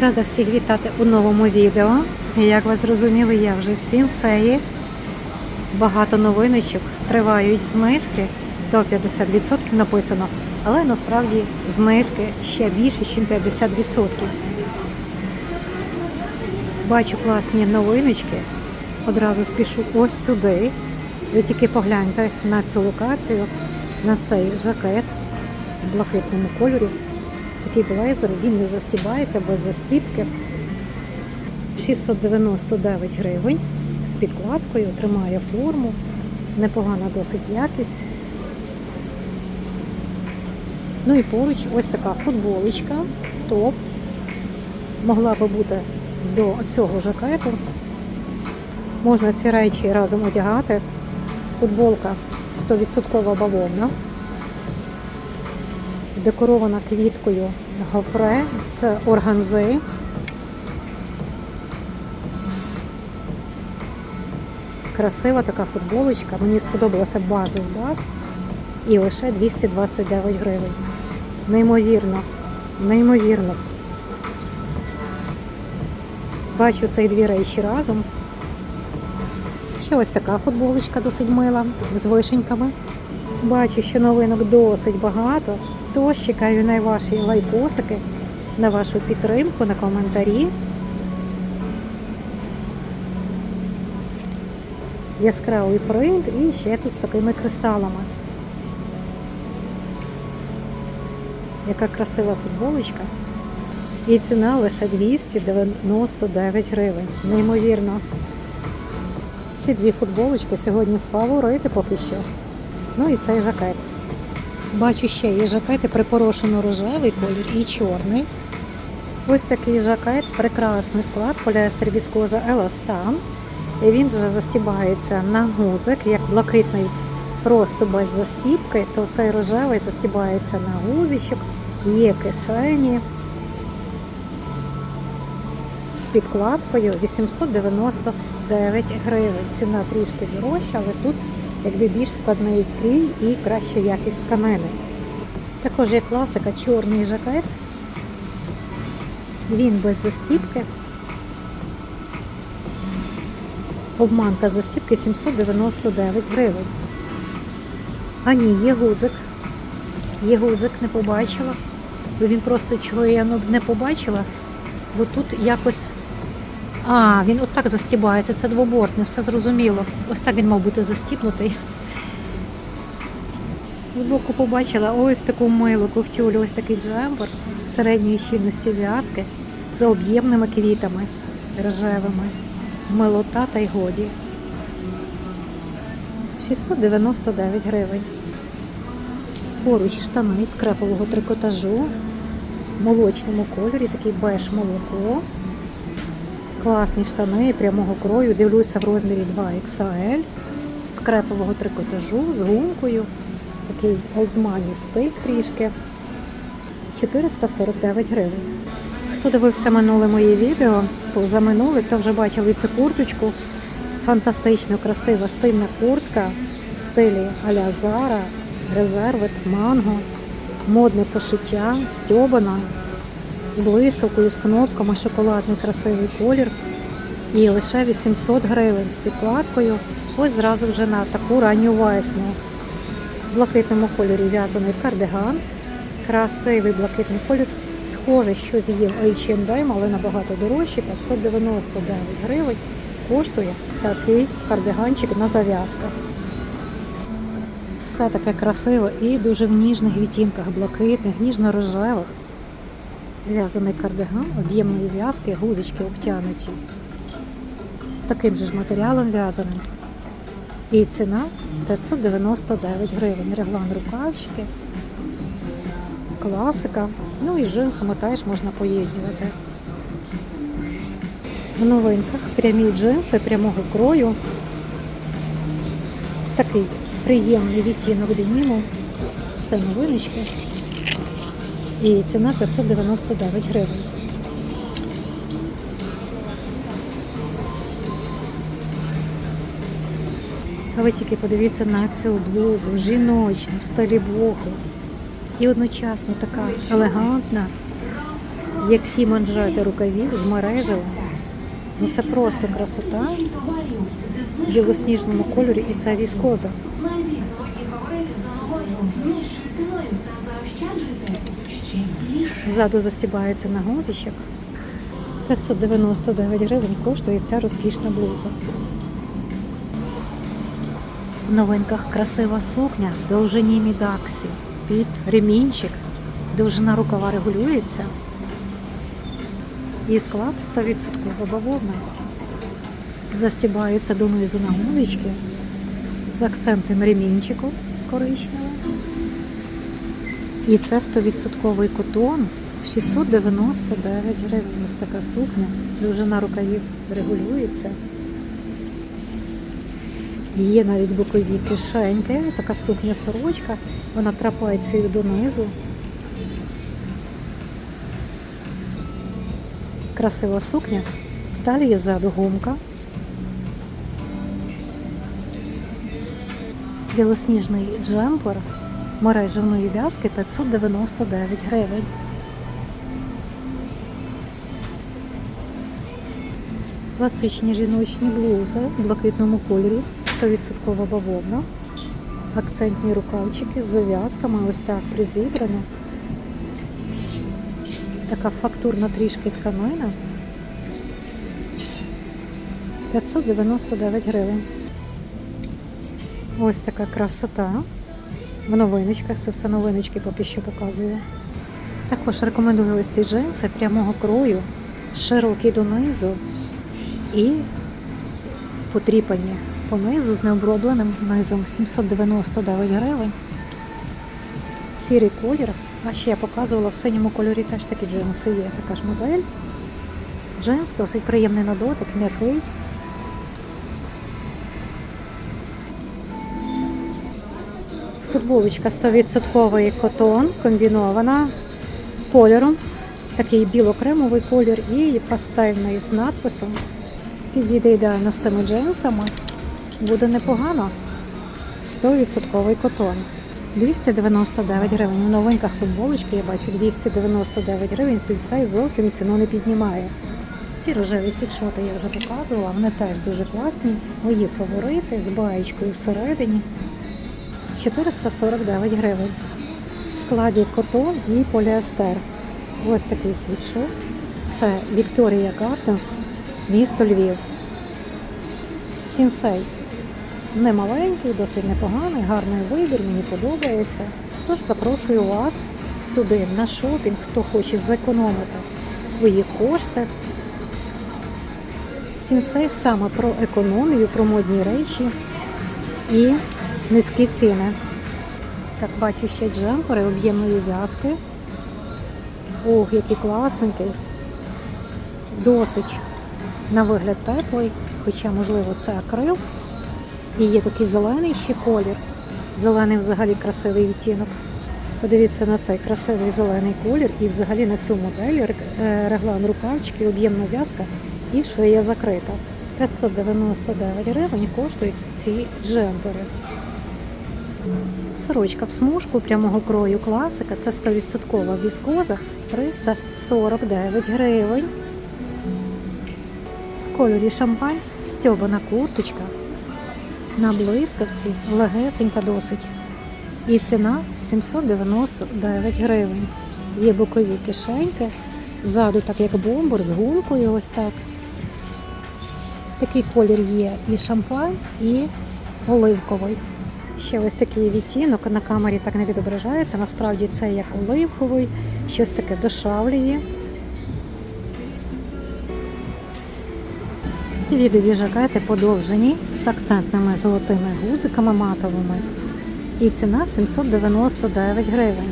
Рада всіх вітати у новому відео. Як ви зрозуміли, я вже в сінсеї. Багато новиночок, тривають знижки до 50% написано, але насправді знижки ще більше, ніж 50%. Бачу класні новиночки. Одразу спішу ось сюди. Ви тільки погляньте на цю локацію, на цей жакет в блакитному кольорі. Такий блейзер, він не застібається без застібки. 699 гривень з підкладкою, тримає форму, непогана досить якість. Ну і поруч ось така футболочка, топ. Могла би бути до цього жакету. Можна ці речі разом одягати. Футболка 100% бавовна декорована квіткою гофре з органзи. Красива така футболочка. Мені сподобалася база з баз і лише 229 гривень. Неймовірно, неймовірно. Бачу цей дві речі разом. Ще ось така футболочка досить мила з вишеньками. Бачу, що новинок досить багато. Тож чекаю на ваші лайкосики, на вашу підтримку, на коментарі. Яскравий принт і ще тут з такими кристалами. Яка красива футболочка. І ціна лише 299 гривень. Неймовірно. Ці дві футболочки сьогодні фаворити поки що. Ну і цей жакет. Бачу ще є жакети припорошено рожевий колір і чорний. Ось такий жакет, прекрасний склад, поліестер віскоза Еластан. І він вже застібається на гудзик, як блакитний, просто без застібки, то цей рожевий застібається на гузичок, є кишені. З підкладкою 899 гривень. Ціна трішки дорожча, але тут якби більш складний крій і краща якість тканини. Також є класика чорний жакет. Він без застібки. Обманка застібки 799 гривень. А ні, є гудзик. Є гудзик, не побачила. Бо він просто чого я не побачила, бо тут якось. А, він отак застібається, це двобортне, все зрозуміло. Ось так він мав бути застібнутий. Збоку побачила ось таку милу ковтюлю, ось такий джемпер середньої щільності в'язки з об'ємними квітами рожевими. Милота та й годі. 699 гривень. Поруч штани з крепового трикотажу в молочному кольорі, такий беж молоко. Класні штани прямого крою. Дивлюся в розмірі 2XL з крепового трикотажу, з гумкою. Такий олдмані стиль трішки. 449 гривень. Хто дивився минуле моє відео, позаминуле, то вже бачили цю курточку. Фантастично красива стильна куртка в стилі а-ля Зара, резервит, манго, модне пошиття, стьобана, з блискавкою, з кнопками, шоколадний красивий колір. І лише 800 гривень з підкладкою. Ось зразу вже на таку ранню весну. В блакитному кольорі в'язаний кардиган. Красивий блакитний колір. Схоже, що з'їв H&M, але набагато дорожче. 599 гривень коштує такий кардиганчик на зав'язках. Все таке красиве і дуже в ніжних відтінках, блакитних, ніжно-рожевих. В'язаний кардиган, об'ємної в'язки, гузички обтянуті. Таким же ж матеріалом в'язаним. І ціна 599 гривень. Реглан рукавчики, класика. Ну і з джинсами теж можна поєднувати. В новинках прямі джинси прямого крою. Такий приємний відтінок деніму. Це новиночки. І ціна 599 гривень. А ви тільки подивіться на цю блузу, жіночну, в боху. І одночасно така елегантна, які манжети рукавів з мережево. Ну це просто красота в білосніжному кольорі і це віскоза. Ззаду застібається на гузичок. 599 гривень коштує ця розкішна блуза. В новинках красива сукня в довжині мідаксі. Під ремінчик. Довжина рукава регулюється. І склад 100% бавовний. Застібається донизу на гузички з акцентним ремінчиком коричневим. І це 100% котон 699 гривень. Ось така сукня. Довжина рукавів регулюється. Є навіть бокові кишеньки, така сукня сорочка, вона трапається трапецією донизу. Красива сукня. В талії ззаду гумка. Білосніжний джемпер мережевної в'язки 599 гривень. Класичні жіночні блузи в блакитному кольорі, 100% бавовна, акцентні рукавчики з зав'язками, ось так призібрано. Така фактурна трішки тканина. 599 гривень. Ось така красота. В новиночках це все новиночки поки що показую. Також рекомендую ось ці джинси прямого крою, широкі донизу і потріпані понизу з необробленим низом 799 гривень. Сірий колір. А ще я показувала в синьому кольорі теж такі джинси є. Така ж модель. Джинс досить приємний на дотик, м'який. Футболочка 100% котон, комбінована кольором. Такий біло-кремовий колір і пастельний з надписом. Підійде ідеально з цими джинсами. Буде непогано. 100% котон. 299 гривень. У новинках футболочки я бачу 299 гривень. Сільсай зовсім ціну не піднімає. Ці рожеві світшоти я вже показувала, вони теж дуже класні. Мої фаворити з баєчкою всередині. 449 гривень. В складі котон і поліестер. Ось такий світшот. Це Вікторія Гарденс, місто Львів. Сінсей. Не маленький, досить непоганий, гарний вибір, мені подобається. Тож запрошую вас сюди на шопінг, хто хоче зекономити свої кошти. Сінсей саме про економію, про модні речі і низькі ціни. Так, бачу ще джемпери об'ємної в'язки. Ох, який класненький. Досить на вигляд теплий, хоча, можливо, це акрил. І є такий зелений ще колір. Зелений взагалі красивий відтінок. Подивіться на цей красивий зелений колір і взагалі на цю модель реглан рукавчики, об'ємна в'язка і шия закрита. 599 гривень коштують ці джемпери. Сорочка в смужку прямого крою класика. Це 100% віскоза 349 гривень. Кольорі шампань стьобана курточка. На блискавці легесенька досить. І ціна 799 гривень. Є бокові кишеньки. Ззаду, так як бомбор з гулкою, ось так. Такий колір є і шампань, і оливковий. Ще ось такий відтінок на камері так не відображається. Насправді це як оливковий, щось таке дошавлює. Відові жакети подовжені з акцентними золотими гудзиками матовими. І ціна 799 гривень.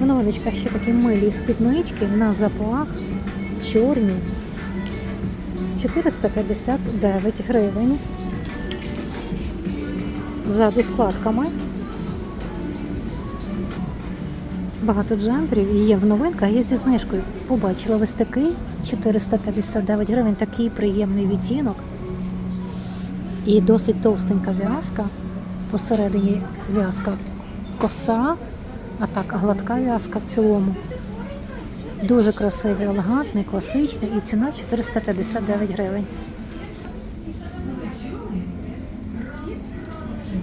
В новиночках ще такі милі спіднички на запах, чорні. 459 гривень. Ззаду складками. Багато джемперів і є в новинках, є зі знижкою. Побачила ось такий 459 гривень, такий приємний відтінок. І досить товстенька в'язка. Посередині в'язка коса А так, гладка в'язка в цілому. Дуже красивий, елегантний, класичний і ціна 459 гривень.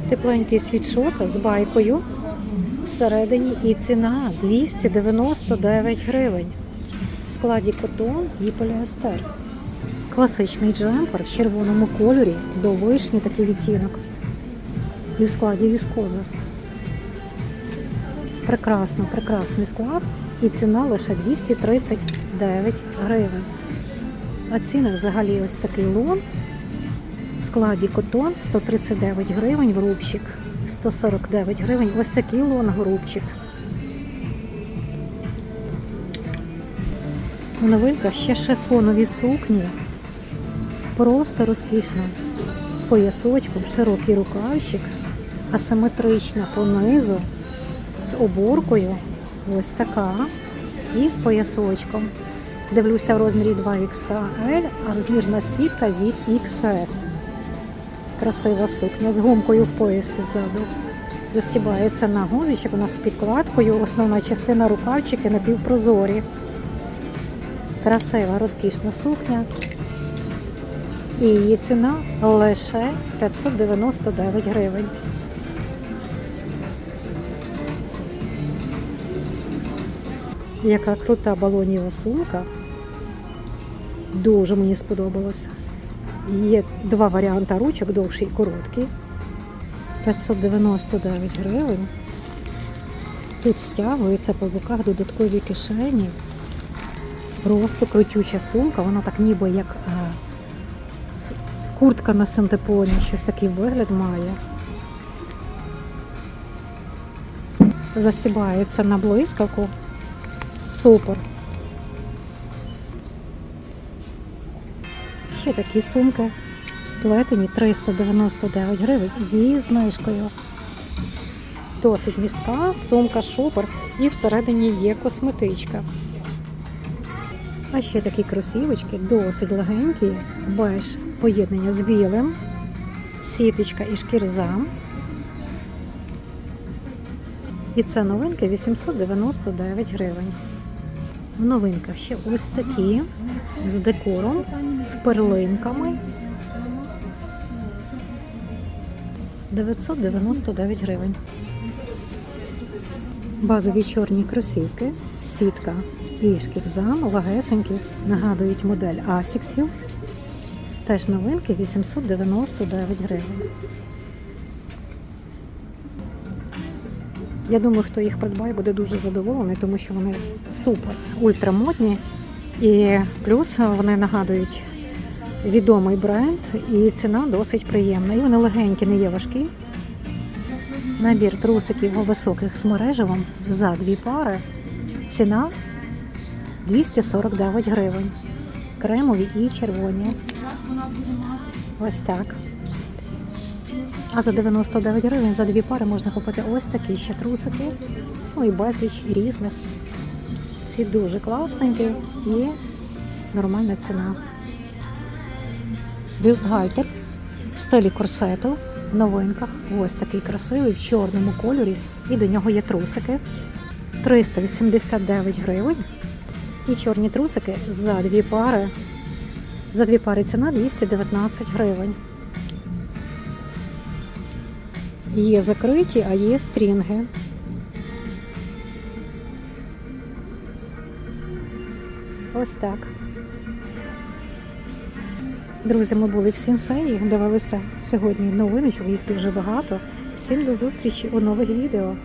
Тепленький світшот з байкою всередині і ціна 299 гривень. В складі котон і поліестер. Класичний джемпер в червоному кольорі до вишні такий відтінок. І в складі віскоза. Прекрасно, прекрасний склад. І ціна лише 239 гривень. А ціни взагалі ось такий лон в складі котон 139 гривень в рубчик, 149 гривень. Ось такий лон грубчик. У ще шифонові сукні. Просто розкішно. З поясочком, широкий рукавчик, асиметрична понизу, з оборкою. Ось така. І з поясочком. Дивлюся в розмірі 2XL, а розмірна сітка від XS. Красива сукня з гумкою в поясі ззаду. Застібається на гузичок, вона з підкладкою, основна частина рукавчики напівпрозорі. Красива, розкішна сукня. І її ціна лише 599 гривень. Яка крута балоніва сумка. Дуже мені сподобалося. Є два варіанти ручок, довший і короткий. 599 гривень. Тут стягується по боках додаткові кишені. Просто крутюча сумка, вона так ніби як е, куртка на синтепоні, щось такий вигляд має. Застібається на блискавку. Супер. Ще такі сумки плетені 399 гривень зі знижкою. Досить містка, сумка шопер і всередині є косметичка. А ще такі кросівочки досить легенькі, беж поєднання з білим, сіточка і шкірза. І це новинки 899 гривень. В новинках ще ось такі з декором, з перлинками. 999 гривень. Базові чорні кросівки, сітка і шкірзам, лагесенькі, нагадують модель Асіксів. Теж новинки 899 гривень. Я думаю, хто їх придбає, буде дуже задоволений, тому що вони супер ультрамодні. І плюс вони нагадують відомий бренд, і ціна досить приємна. І вони легенькі, не є важкі. Набір трусиків високих з мережевом за дві пари. Ціна 249 гривень. Кремові і червоні. Ось так. А за 99 гривень за дві пари можна купити ось такі ще трусики. Ну і безліч різних. Ці дуже класненькі і нормальна ціна. Бюстгальтер в стилі корсету в новинках. Ось такий красивий в чорному кольорі. І до нього є трусики. 389 гривень. І чорні трусики за дві пари. За дві пари ціна 219 гривень. Є закриті, а є стрінги. Ось так. Друзі, ми були в Сінсеї, дивилися сьогодні новиночок, їх дуже багато. Всім до зустрічі у нових відео.